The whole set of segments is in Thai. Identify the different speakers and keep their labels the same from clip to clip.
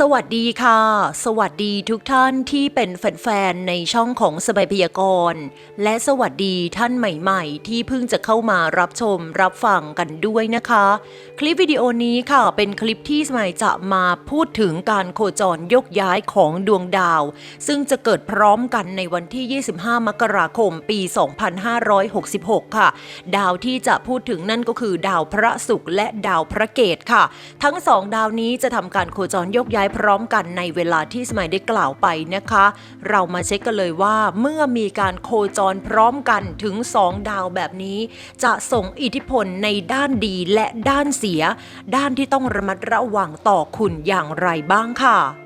Speaker 1: สวัสดีค่ะ สวัสดีทุกท่านที่เป็นแฟนๆ ในช่องของสบายพยากรณ์ และสวัสดีท่านใหม่ๆ ที่เพิ่งจะเข้ามารับชมรับฟังกันด้วยนะคะ คลิปวิดีโอนี้ค่ะเป็นคลิปที่สมัยจะมาพูดถึงการโคจรยกย้ายของดวงดาว ซึ่งจะเกิดพร้อมกันในวันที่ 25 มกราคมปี 2566 ค่ะ ดาวที่จะพูดถึงนั่นก็คือดาวพระศุกร์และดาวพระเกตค่ะ ทั้งสองดาวนี้จะทำการโคจรยกย้ายพร้อมกันในเวลาที่สมัยได้กล่าวไปนะคะ เรามาเช็คกันเลยว่าเมื่อมีการโคจรพร้อมกันถึง 2 ดาวแบบนี้ จะส่งอิทธิพลในด้านดีและด้านเสีย ด้านที่ต้องระมัดระวังต่อคุณอย่างไรบ้างค่ะ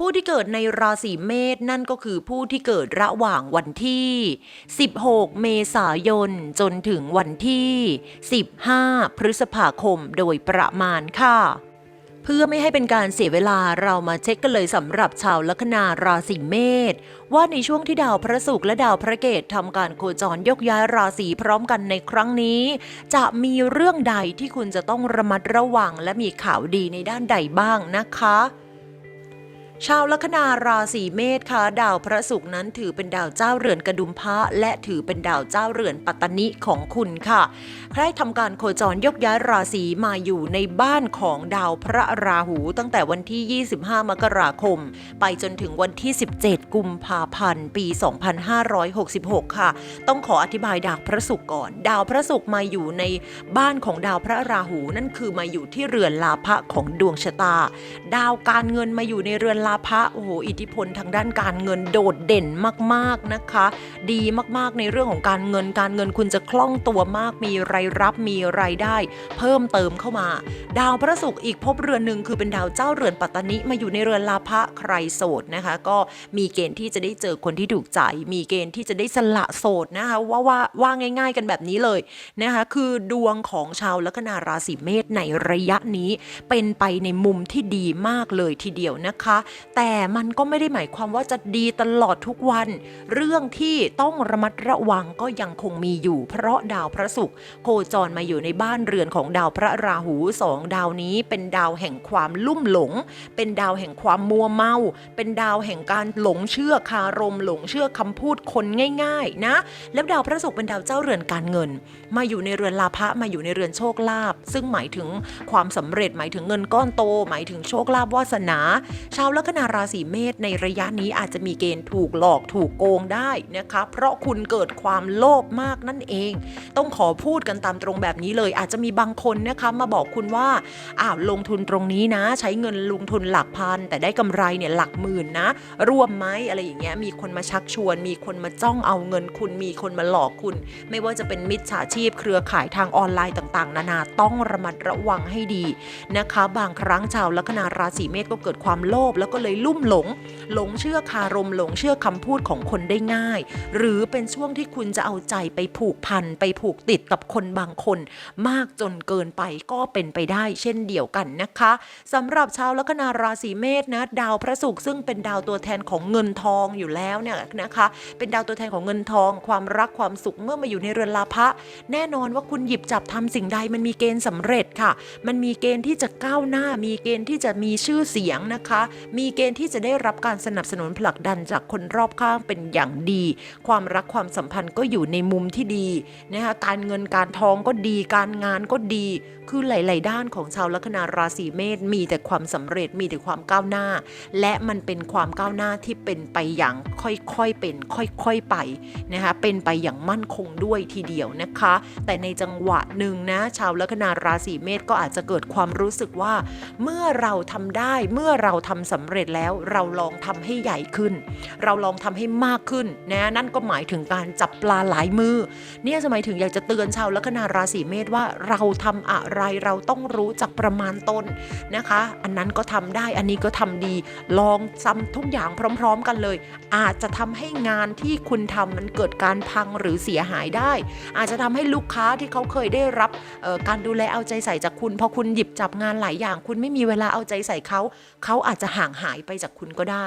Speaker 1: ผู้ที่เกิดในราศีเมษนั่นก็คือผู้ที่เกิดระหว่างวันที่ 16 เมษายน จนถึงวันที่ 15 พฤษภาคมโดยประมาณค่ะ เพื่อไม่ให้เป็นการเสียเวลาเรามาเช็คกันเลยสำหรับชาวลัคนาราศีเมษว่าในช่วงที่ดาวพระศุกร์และดาวพระเกตทำการโคจรยกย้ายราศีพร้อมกันในครั้งนี้ จะมีเรื่องใดที่คุณจะต้องระมัดระวังและมีข่าวดีในด้านใดบ้างนะคะ ชาวลัคนาราศีเมษค่ะดาวพระศุกร์นั้นถือเป็นดาวเจ้าเรือนกระดุมพระและถือเป็นดาวเจ้าเรือนปัตตนิของคุณค่ะ ใครทำการโคจรยกย้ายราศีมาอยู่ในบ้านของดาวพระราหูตั้งแต่วันที่ 25 มกราคม ไปจนถึงวันที่ 17 กุมภาพันธ์ ปี 2566 ค่ะ ต้องขออธิบายดาวพระศุกร์ก่อน ดาวพระศุกร์มาอยู่ในบ้านของดาวพระราหูนั่นคือมาอยู่ที่เรือนลาภะของดวงชะตา ดาวการเงินมาอยู่ในเรือนลาภะโอ้โหอิทธิพลทางด้านการเงินโดดเด่นมากๆนะคะ ดีมากๆในเรื่องของการเงินการเงินคุณจะคล่องตัวมาก มีรายรับมีรายได้ เพิ่มเติมเข้ามา ดาวพระศุกร์อีกภพเรือนหนึ่งคือเป็นดาวเจ้าเรือนปัตตานิมาอยู่ในเรือนลาภะใครโสดนะคะ ก็มีเกณฑ์ที่จะได้เจอคนที่ถูกใจ มีเกณฑ์ที่จะได้สละโสดนะคะว่าว่าว่าง่าย ๆ กันแบบนี้เลยนะคะคือดวงของชาวลัคนาราศีเมษในระยะนี้ เป็นไปในมุมที่ดีมากเลยทีเดียวนะคะแต่มันก็ไม่ได้หมายความว่าจะดีตลอดทุกวัน เรื่องที่ต้องระมัดระวังก็ยังคงมีอยู่ เพราะดาวพระศุกร์โคจรมาอยู่ในบ้านเรือนของดาวพระราหูสองดาวนี้ เป็นดาวแห่งความลุ่มหลง เป็นดาวแห่งความมัวเมา เป็นดาวแห่งการหลงเชื่อคารม หลงเชื่อคำพูดคนง่าย ๆ นะ แล้วดาวพระศุกร์เป็นดาวเจ้าเรือนการเงิน มาอยู่ในเรือนลาภะมาอยู่ในเรือนโชคลาภซึ่งหมายถึงความสำเร็จหมายถึงเงินก้อนโต หมายถึงโชคลาภวาสนา ชาวลัคนาราศีเมษในระยะนี้อาจจะมีเกณฑ์ถูกหลอกถูกโกงได้นะคะ เพราะคุณเกิดความโลภมากนั่นเอง ต้องขอพูดกันตามตรงแบบนี้เลย อาจจะมีบางคนนะคะมาบอกคุณว่าอ้าวลงทุนตรงนี้นะ ใช้เงินลงทุนหลักพัน แต่ได้กำไรเนี่ยหลักหมื่นนะร่วมไหมอะไรอย่างเงี้ยมีคนมาชักชวน มีคนมาจ้องเอาเงินคุณมีคนมาหลอกคุณ ไม่ว่าจะเป็นมิจฉาชีพ เครือข่ายทางออนไลน์ต่างๆ นานาต้องระมัดระวังให้ดีนะคะ บางครั้งชาวลัคนาราศีเมษก็เกิดความโลภแล้วก็ก็เลยลุ่มหลง หลงเชื่อคารมหลงเชื่อคำพูดของคนได้ง่าย หรือเป็นช่วงที่คุณจะเอาใจไปผูกพันไปผูกติดกับคนบางคน มากจนเกินไปก็เป็นไปได้ เช่นเดียวกันนะคะสำหรับชาวลัคนาราศีเมษนะ ดาวพระศุกร์ซึ่งเป็นดาวตัวแทนของเงินทองอยู่แล้วเนี่ยนะคะ เป็นดาวตัวแทนของเงินทอง ความรักความสุขเมื่อมาอยู่ในเรือนลาภะแน่นอนว่าคุณหยิบจับทำสิ่งใดมันมีเกณฑ์สำเร็จค่ะ มันมีเกณฑ์ที่จะก้าวหน้า มีเกณฑ์ที่จะมีชื่อเสียงนะคะ มีีเกณฑ์ที่จะได้รับการสนับสนุนผลักดันจากคนรอบข้างเป็นอย่างดี ความรักความสัมพันธ์ก็อยู่ในมุมที่ดีนะคะการเงินการทองก็ดีการงานก็ดี คือหลาย ๆ ด้านของชาวลัคนาราศีเมษมีแต่ความสำเร็จมีแต่ความก้าวหน้า และมันเป็นความก้าวหน้าที่เป็นไปอย่างค่อย ๆ เป็นค่อย ๆ ไปนะคะเป็นไปอย่างมั่นคงด้วยทีเดียวนะคะ แต่ในจังหวะหนึ่งนะชาวลัคนาราศีเมษก็อาจจะเกิดความรู้สึกว่า เมื่อเราทำได้เมื่อเราทำสำเร็จแล้วเราลองททำให้ใหญ่ขึ้น เราลองทำให้มากขึ้นนะนั่นก็หมายถึงการจับปลาหลายมือ เนี่ยสมัยถึงอยากจะเตือนชาวลัคนาราศีเมษว่าเราทำอะไรเราต้องรู้จักประมาณตนนะคะ อันนั้นก็ทำได้อันนี้ก็ทำดี ลองซ้ำทุกอย่างพร้อม ๆ กันเลย อาจจะทำให้งานที่คุณทำมันเกิดการพังหรือเสียหายได้ อาจจะทำให้ลูกค้าที่เขาเคยได้รับการดูแลเอาใจใส่จากคุณพอคุณหยิบจับงานหลายอย่าง คุณไม่มีเวลาเอาใจใส่เขาเขาอาจจะห่างหายไปจากคุณก็ได้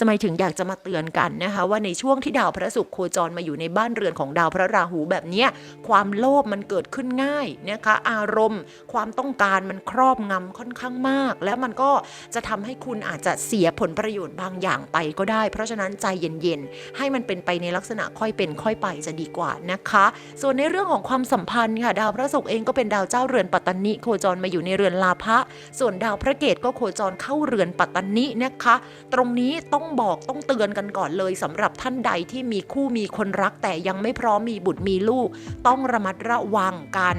Speaker 1: สมัยถึงอยากจะมาเตือนกันนะคะว่าในช่วงที่ดาวพระศุกร์โคจรมาอยู่ในบ้านเรือนของดาวพระราหูแบบนี้ความโลภมันเกิดขึ้นง่ายนะคะอารมณ์ ความต้องการมันครอบงำค่อนข้างมาก และมันก็จะทำให้คุณอาจจะเสียผลประโยชน์บางอย่างไปก็ได้ เพราะฉะนั้นใจเย็นๆ ให้มันเป็นไปในลักษณะค่อยเป็นค่อยไปจะดีกว่านะคะ ส่วนในเรื่องของความสัมพันธ์ค่ะดาวพระศุกร์เองก็เป็นดาวเจ้าเรือนปัตตานิโคจรมาอยู่ในเรือนลาภะส่วนดาวพระเกตก็โคจรเข้าเรือนปัตตานินะคะ ตรงนี้ต้องบอกต้องเตือนกันก่อนเลยสำหรับท่านใดที่มีคู่มีคนรักแต่ยังไม่พร้อมมีบุตรมีลูก ต้องระมัดระวังการ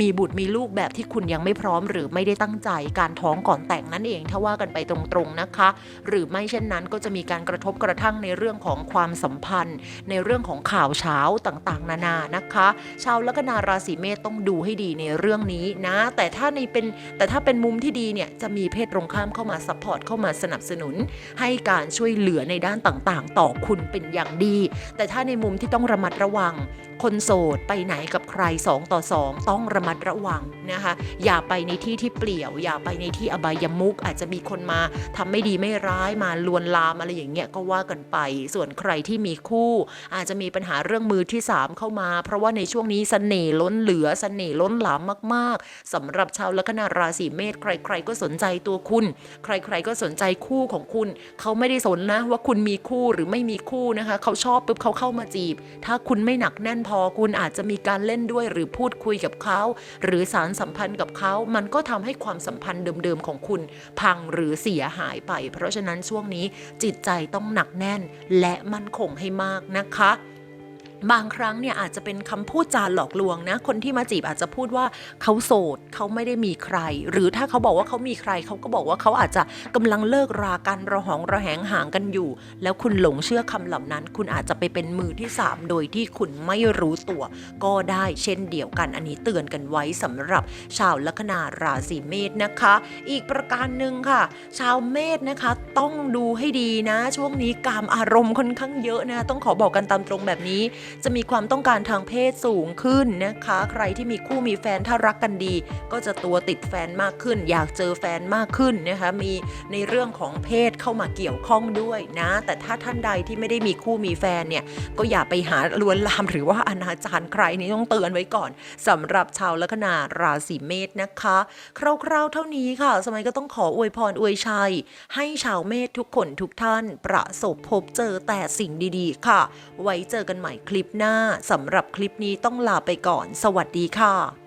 Speaker 1: มีบุตรมีลูกแบบที่คุณยังไม่พร้อม หรือไม่ได้ตั้งใจการท้องก่อนแต่งนั่นเองถ้าว่ากันไปตรงๆนะคะ หรือไม่เช่นนั้นก็จะมีการกระทบกระทั่งในเรื่องของความสัมพันธ์ ในเรื่องของข่าวเช้าต่างๆ นานานะคะ ชาวลัคนาราศีเมษต้องดูให้ดีในเรื่องนี้นะ แต่ถ้าในเป็นแต่ถ้าเป็นมุมที่ดีเนี่ยจะมีเพศตรงข้ามเข้ามาซัพพอร์ตเข้ามามาสนับสนุน ให้การช่วยเหลือในด้านต่างๆ ต่อคุณเป็นอย่างดี แต่ถ้าในมุมที่ต้องระมัดระวัง คนโสดไปไหนกับใคร 2 ต่อ 2 ต้องระมัดระวังนะคะอย่าไปในที่ที่เปลี่ยว อย่าไปในที่อบายมุกอาจจะมีคนมาทำไม่ดีไม่ร้ายมาลวนลามอะไรอย่างเงี้ยก็ว่ากันไป ส่วนใครที่มีคู่ อาจจะมีปัญหาเรื่องมือที่ 3 เข้ามา เพราะว่าในช่วงนี้เสน่ห์ล้นเหลือเสน่ห์ล้นหลามมาก ๆสำหรับชาวลัคนาราศีเมษใคร ๆ ก็สนใจตัวคุณ ใคร ๆ ก็สนใจคู่ของคุณ เขาไม่ได้สนนะว่าคุณมีคู่หรือไม่มีคู่นะคะ เขาชอบปุ๊บเขาเข้ามาจีบ ถ้าคุณไม่หนักแน่นพอคุณอาจจะมีการเล่นด้วยหรือพูดคุยกับเขา หรือสารสัมพันธ์กับเขา มันก็ทำให้ความสัมพันธ์เดิมๆของคุณ พังหรือเสียหายไป เพราะฉะนั้นช่วงนี้จิตใจต้องหนักแน่นและมั่นคงให้มากนะคะ บางครั้งเนี่ยอาจจะเป็นคำพูดจาหลอกลวงนะ คนที่มาจีบอาจจะพูดว่าเขาโสดเขาไม่ได้มีใคร หรือถ้าเขาบอกว่าเขามีใคร เขาก็บอกว่าเขาอาจจะกำลังเลิกรากันระหองระแหงห่างกันอยู่ แล้วคุณหลงเชื่อคำเหล่านั้น คุณอาจจะไปเป็นมือที่ 3 โดยที่คุณไม่รู้ตัว ก็ได้เช่นเดียวกัน อันนี้เตือนกันไว้สำหรับชาวลัคนาราศีเมษนะคะ อีกประการหนึ่งค่ะ ชาวเมษนะคะต้องดูให้ดีนะ ช่วงนี้กามอารมณ์ค่อนข้างเยอะนะต้องขอบอกกันตามตรงแบบนี้จะมีความต้องการทางเพศสูงขึ้นนะคะ ใครที่มีคู่มีแฟนถ้ารักกันดี ก็จะตัวติดแฟนมากขึ้น อยากเจอแฟนมากขึ้นนะคะ มีในเรื่องของเพศเข้ามาเกี่ยวข้องด้วยนะ แต่ถ้าท่านใดที่ไม่ได้มีคู่มีแฟนเนี่ย ก็อย่าไปหาลวนลามหรือว่าอนาจารใครนี่ต้องเตือนไว้ก่อนสำหรับชาวลัคนาราศีเมษนะคะ คร่าวๆเท่านี้ค่ะ สมัยก็ต้องขออวยพรอวยชัย ให้ชาวเมษทุกคนทุกท่าน ประสบพบเจอแต่สิ่งดีๆ ค่ะ ไว้เจอกันใหม่คลิปลิปหน้าสำหรับคลิปนี้ต้องลาไปก่อน สวัสดีค่ะ